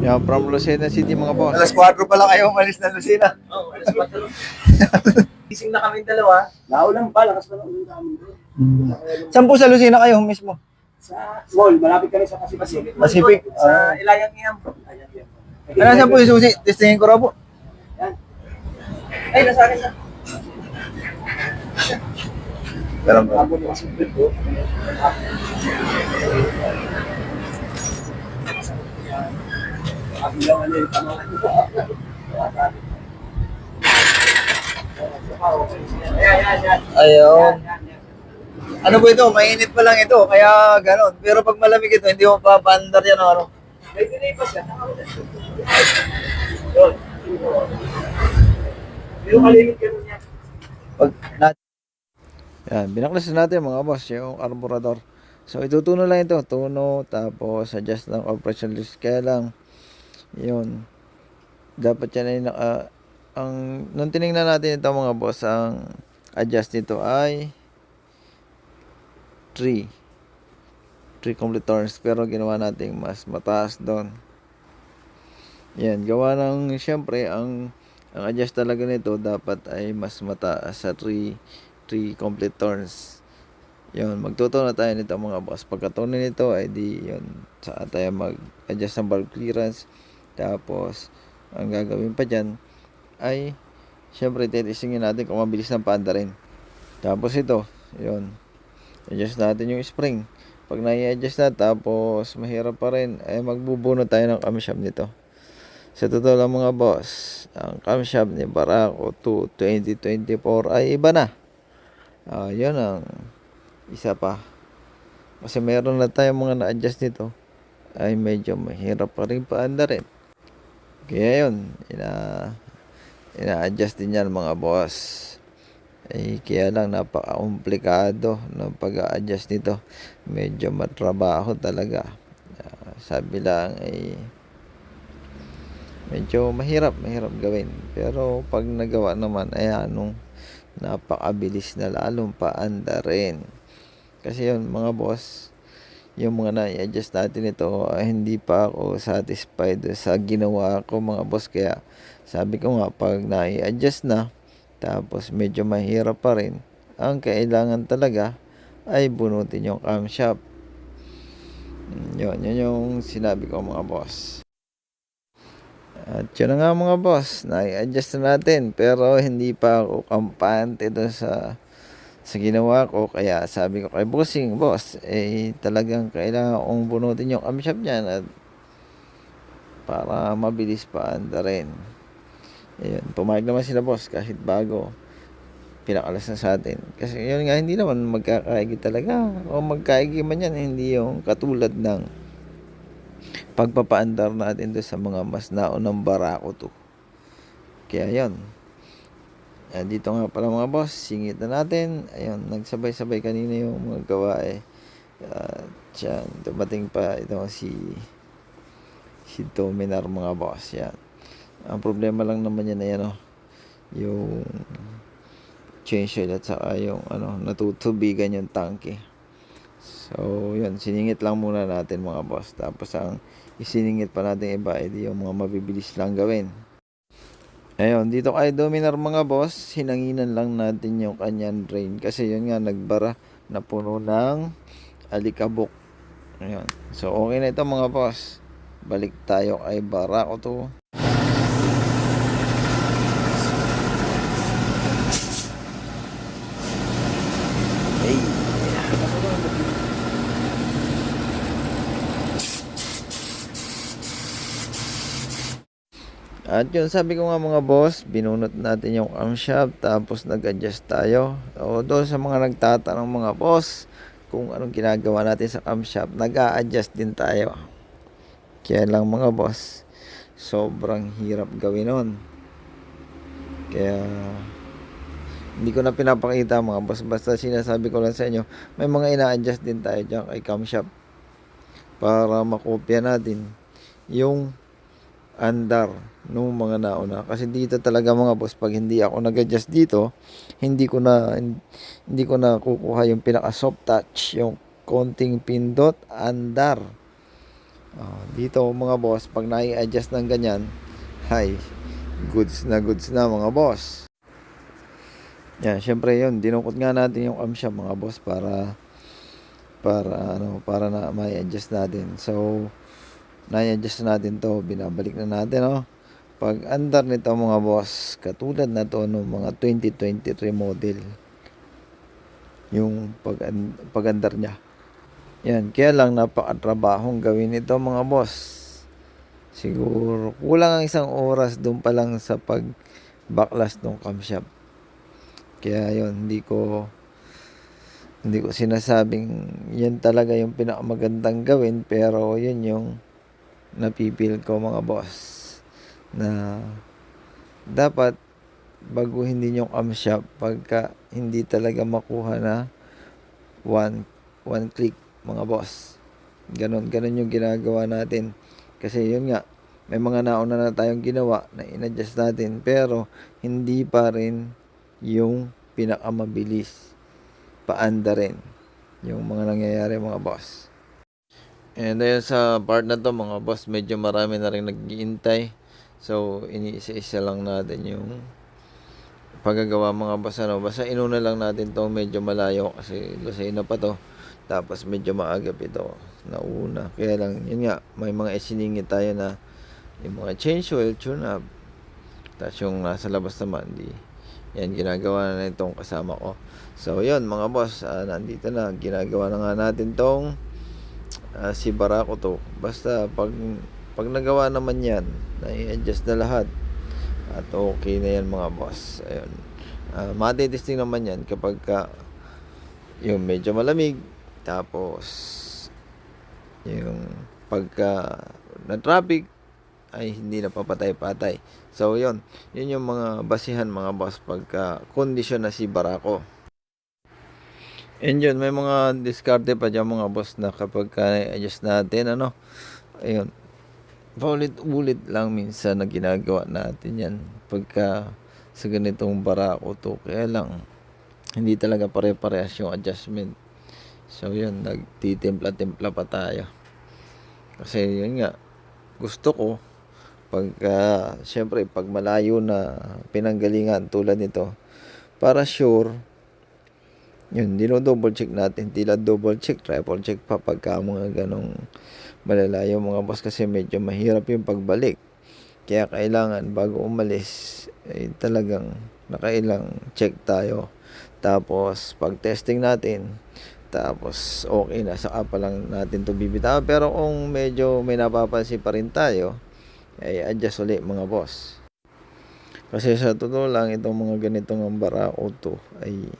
Yan, from Lucena City mga boss. Alas 4 pa lang kayo umalis na Lucina. Oo, alas 4. Gising na kami dalawa. Naulan pa, lakas pa ng ulan namin doon. Saan po sa Lucina kayo mismo? Sa mall, malapit kami sa Pacific. Pacific. Sa Ilayang Iyam. Ayan, yan. Ano saan po yung susi? Testingin ko raw po. Ay, nasa akin na. Pero Bago ni Pacific ko. Sabi lang ano yung tamahan ko. Ayan, ayan, ayan. Ayun. Ano po ito? Mainit pa lang ito. Kaya ganon. Pero pag malamig ito, hindi mo papandar yan ano. May pinipas yan. Yun. Pero malimit yan. Pag na Yan, binaklasin natin mga boss yung carburetor. So itutuno lang ito, tuno, tapos adjust ng operation list. Kaya lang, yun, dapat yan ay naka, ang, nung tinignan natin ito mga boss, ang adjust nito ay 3. 3 complete turns, pero ginawa natin mas mataas doon. Yan, gawa ng, syempre, ang, ang adjust talaga nito dapat ay mas mataas sa 3 3 complete turns. Yun, magtuto na tayo nito mga boss. Pagkatunin nito ay di yun, saka tayo mag-adjust ng valve clearance. Tapos, ang gagawin pa dyan ay syempre titisingin natin kung mabilis ng panda rin. Tapos ito, yun, adjust natin yung spring. Pag nai-adjust na tapos mahirap pa rin, ay magbubuno tayo ng camshaft nito. Sa totoo lang mga boss, ang camshaft ni Barako 2 2024 ay iba na. Ah, yun ang isa pa. Kasi meron na tayong mga na-adjust nito ay medyo mahirap pa rin paanda rin. Kaya yun, ina, ina-adjust din yan mga boss. Eh, kaya lang napaka-komplikado ng pag-a-adjust nito. Medyo matrabaho talaga. Ah, sabi lang ay medyo mahirap, mahirap gawin. Pero pag nagawa naman ay anong napakabilis na lalong paanda rin. Kasi yun mga boss, yung mga na-adjust natin ito, ah, hindi pa ako satisfied sa ginawa ko mga boss. Kaya sabi ko nga, pag na-adjust na, tapos medyo mahirap pa rin, ang kailangan talaga ay bunutin yung camshaft. Mm, Yun, yun yung sinabi ko mga boss. At yun nga mga boss, na-adjust na natin pero hindi pa ako kampante doon sa sa ginawa ko kaya sabi ko kay bossing boss eh talagang kailangan kong bunutin yung camshaft niyan at para mabilis pa anda rin ayun pumayag naman sila boss kahit bago pinakalas na sa atin kasi yun nga hindi naman magkakaigi talaga o magkaigi man yan hindi yung katulad ng pagpapaandar natin doon sa mga mas naunang barako to. Kaya yon. Ah, dito nga pala mga boss, singit na natin. Ayun, nagsabay-sabay kanina yung mga gawa eh. Uh, yan, dumating pa ito si si Dominar mga boss. Yan. Ang problema lang naman yan ay ano, yung change oil at saka yung ano, natutubigan yung tanke. So, yun, siningit lang muna natin mga boss. Tapos ang isiningit pa natin iba, edi yung mga mabibilis lang gawin. Ayun, dito kay Dominar mga boss, hinanginan lang natin yung kanyang drain. Kasi yun nga, nagbara na puno ng alikabok. Ayun. So, okay na ito mga boss. Balik tayo kay Barako to. At yun, sabi ko nga mga boss, binunot natin yung camshaft, tapos nag-adjust tayo. O doon sa mga nagtatanong mga boss, kung anong ginagawa natin sa camshaft, nag-a-adjust din tayo. Kaya lang mga boss, sobrang hirap gawin nun. Kaya, hindi ko na pinapakita mga boss. Basta sinasabi ko lang sa inyo, may mga ina-adjust din tayo dyan kay camshaft para makopya natin yung andar nung mga nauna kasi dito talaga mga boss pag hindi ako nag-adjust dito hindi ko na hindi ko na kukuha yung pinaka soft touch yung konting pindot andar Oh, dito mga boss, pag nai-adjust ng ganyan, hay, goods na goods na mga boss. Yan, syempre yun, dinukot nga natin yung camshaft mga boss para para ano, para na may adjust natin. So, na-adjust natin to, binabalik na natin, oh. Pag andar nito mga boss, katulad na to ng mga 2023 model. Yung pag pagandar niya. Yan, kaya lang napakatrabahong gawin ito mga boss. Siguro kulang ang isang oras doon pa lang sa pag backlash ng camshaft. Kaya yon hindi ko hindi ko sinasabing yan talaga yung pinakamagandang gawin pero yun yung napipil ko mga boss na dapat baguhin din yung camshaft pagka hindi talaga makuha na one one click mga boss. Ganon ganon yung ginagawa natin. Kasi yun nga may mga nauna na tayong ginawa na inadjust natin pero hindi pa rin yung pinakamabilis. Paanda rin yung mga nangyayari mga boss And dahil sa part na to mga boss, medyo marami na rin naghihintay. So, iniisa-isa lang natin yung paggagawa mga boss. Ano, basta inuna lang natin to medyo malayo kasi Lucena pa to. Tapos medyo maagap ito nauna. Kaya lang, yun nga, may mga isiningit tayo na yung mga change oil, tune up. Tapos yung nasa labas naman, di, yan, ginagawa na itong kasama ko. So, yun mga boss, ah, nandito na. Ginagawa na nga natin tong ah, si Barako to. Basta pag pag nagawa naman yan, na-adjust na lahat. At okay na yan mga boss. Ayun. Uh, matitesting naman yan kapag ka yung medyo malamig. Tapos yung pagka na traffic ay hindi na papatay-patay. So, yun. Yun yung mga basihan mga boss pagka kondisyon na si Barako. And yun, may mga diskarte pa dyan mga boss na kapag ka-adjust natin, ano, ayun, paulit-ulit lang minsan na ginagawa natin yan pagka sa ganitong barako to. Kaya lang, hindi talaga pare-parehas yung adjustment. So yun, nagtitimpla-timpla pa tayo. Kasi yun nga, gusto ko, pagka, syempre, pag malayo na pinanggalingan tulad nito, para sure, yun, dino-double check natin. Tila double check, triple check pa pagka mga ganong malalayo mga boss kasi medyo mahirap yung pagbalik. Kaya kailangan bago umalis, ay talagang nakailang check tayo. Tapos, pag testing natin, tapos okay na, saka pa lang natin to bibitawan. Pero kung medyo may napapansin pa rin tayo, ay adjust ulit mga boss. Kasi sa totoo lang, itong mga ganitong ambara auto ay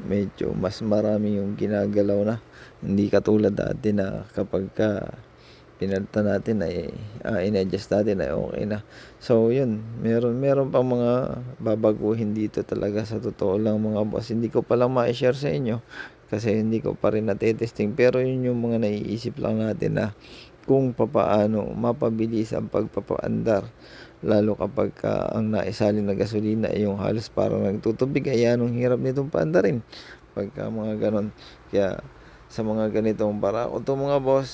medyo mas marami yung ginagalaw na. Hindi katulad dati na kapag ka pinalta natin ay uh, in-adjust natin ay okay na. So yun, meron meron pang mga babaguhin dito talaga sa totoo lang mga boss. Hindi ko pa lang ma-share sa inyo kasi hindi ko pa rin natetesting pero yun yung mga naiisip lang natin na kung papaano mapabilis ang pagpapaandar lalo kapag ka ang naisalin na gasolina ay yung halos parang nagtutubig ay anong hirap nitong paandarin. Pagka mga ganon. Kaya sa mga ganitong barako to mga boss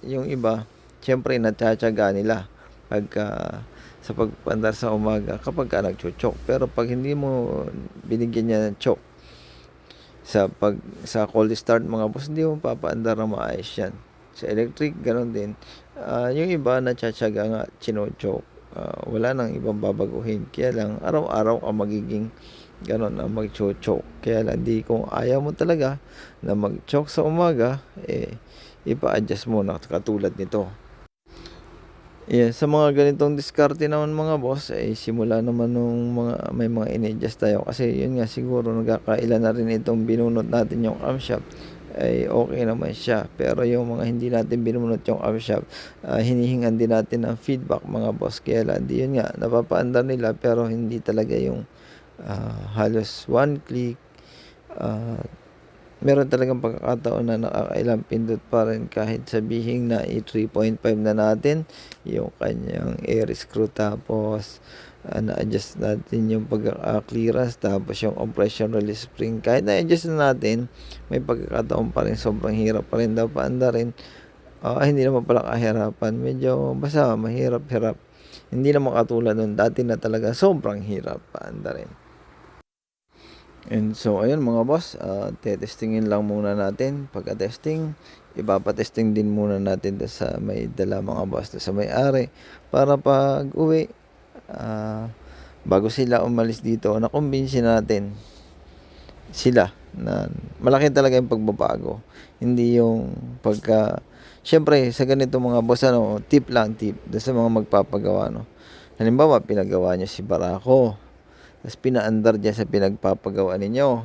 yung iba syempre natsyatsaga nila. Pagka sa pagpandar sa umaga kapag ka nagchuchok pero pag hindi mo binigyan niya ng choke sa pag sa cold start mga boss hindi mo papaandar na maayos yan sa electric ganon din Ah, yung iba natsyatsaga nga chinochoke uh, wala nang ibang babaguhin. Kaya lang, araw-araw ka magiging ganon na mag-choke. Kaya lang, di kung ayaw mo talaga na mag-choke sa umaga, eh, ipa-adjust mo na katulad nito. Yeah, sa mga ganitong diskarte naman mga boss, eh, simula naman nung mga, may mga in-adjust tayo. Kasi yun nga, siguro nagkakailan na rin itong binunot natin yung camshaft ay okay naman siya. Pero yung mga hindi natin binunot yung camshaft, uh, hinihingan din natin ng feedback mga boss. Kaya lang, yun nga, napapaandar nila pero hindi talaga yung uh, halos one click. Uh, meron talagang pagkakataon na nakakailang pindot pa rin kahit sabihin na i-3.5 na natin yung kanyang air screw tapos uh, na-adjust natin yung pagka-clearance tapos yung compression release spring kahit na-adjust na natin may pagkakataon pa rin sobrang hirap pa rin daw paanda rin Ah, hindi naman pala kahirapan. Medyo basta mahirap-hirap. Hindi naman katulad nun. Dati na talaga sobrang hirap paanda rin. And so, ayun mga boss, uh, tetestingin lang muna natin. Pagka-testing, ipapatesting din muna natin sa may dala mga boss, sa may ari. Para pag uwi, ah, bago sila umalis dito, nakumbinsi natin sila na malaki talaga yung pagbabago. Hindi yung pagka Siyempre, sa ganito mga boss, ano, tip lang, tip. Doon sa mga magpapagawa, no. Halimbawa, pinagawa niyo si Barako. Tapos pinaandar niya sa pinagpapagawa ninyo.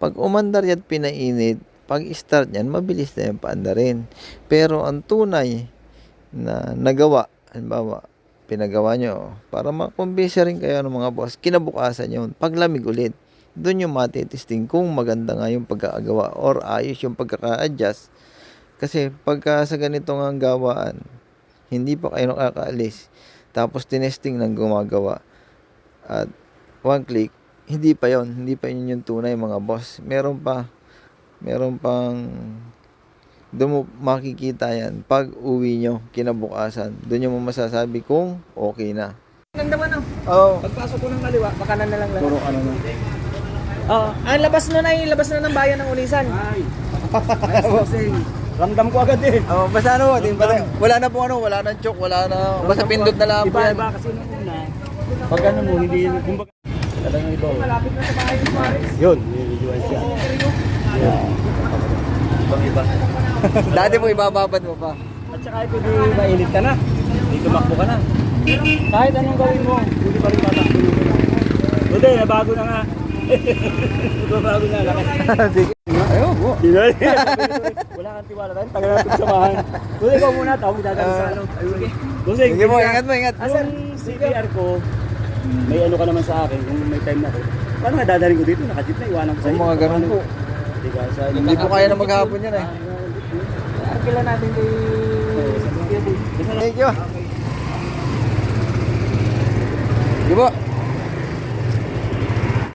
Pag umandar yan pinainit, pag start niyan, mabilis na yung paandarin. Pero ang tunay na nagawa, halimbawa, pinagawa nyo, para makumbisa rin kayo ng mga boss, kinabukasan yun, paglamig ulit, doon yung matitesting kung maganda nga yung pagkakagawa or ayos yung pagkaka-adjust. Kasi pagka sa ganitong ang gawaan, hindi pa kayo nakakaalis, tapos tinesting ng gumagawa, at one click, hindi pa yon hindi pa yun yung tunay mga boss. Meron pa, meron pang doon mo makikita yan pag uwi nyo kinabukasan. Doon mo masasabi kung okay na. Ganda man oh. Oo. Pagpasok ko ng kaliwa, bakanan na lang lang. Puro ano na. Oo. ang labas na na yung labas na ng bayan ng Ulisan. Ay. Ramdam ko agad eh. Oh, basta ano, din pala. Wala na po ano, wala na choke, wala na. Basta pindot na lang po Iba, yan. iba kasi nung una. Pag ano mo, hindi, kumbaga. Talagang iba. oh. Malapit na sa bahay ni Suarez. Yun, nililiwan siya. Ibang iba. Dati po ibababad mo pa. At saka ito di mainit ka na. Di tumakbo ka na. Kahit anong gawin mo, hindi pa rin tatakbo. Buti, nabago na nga. Nabago na. Lakas. Sige. Po. Hindi Wala kang tiwala tayo. Tagal natin samahan. Buti ikaw muna. Tawag mo dadaan sa ano. Sige. Sige po, ingat mo, ingat. Yung CPR ko, may ano ka naman sa akin kung may time na ako. Paano nga dadaling ko dito? Nakajit na, iwanan ko sa Yung mga ganun po. Hindi ka sa Hindi po kaya na maghapon yan eh. Arkila natin kay Thank you. Po.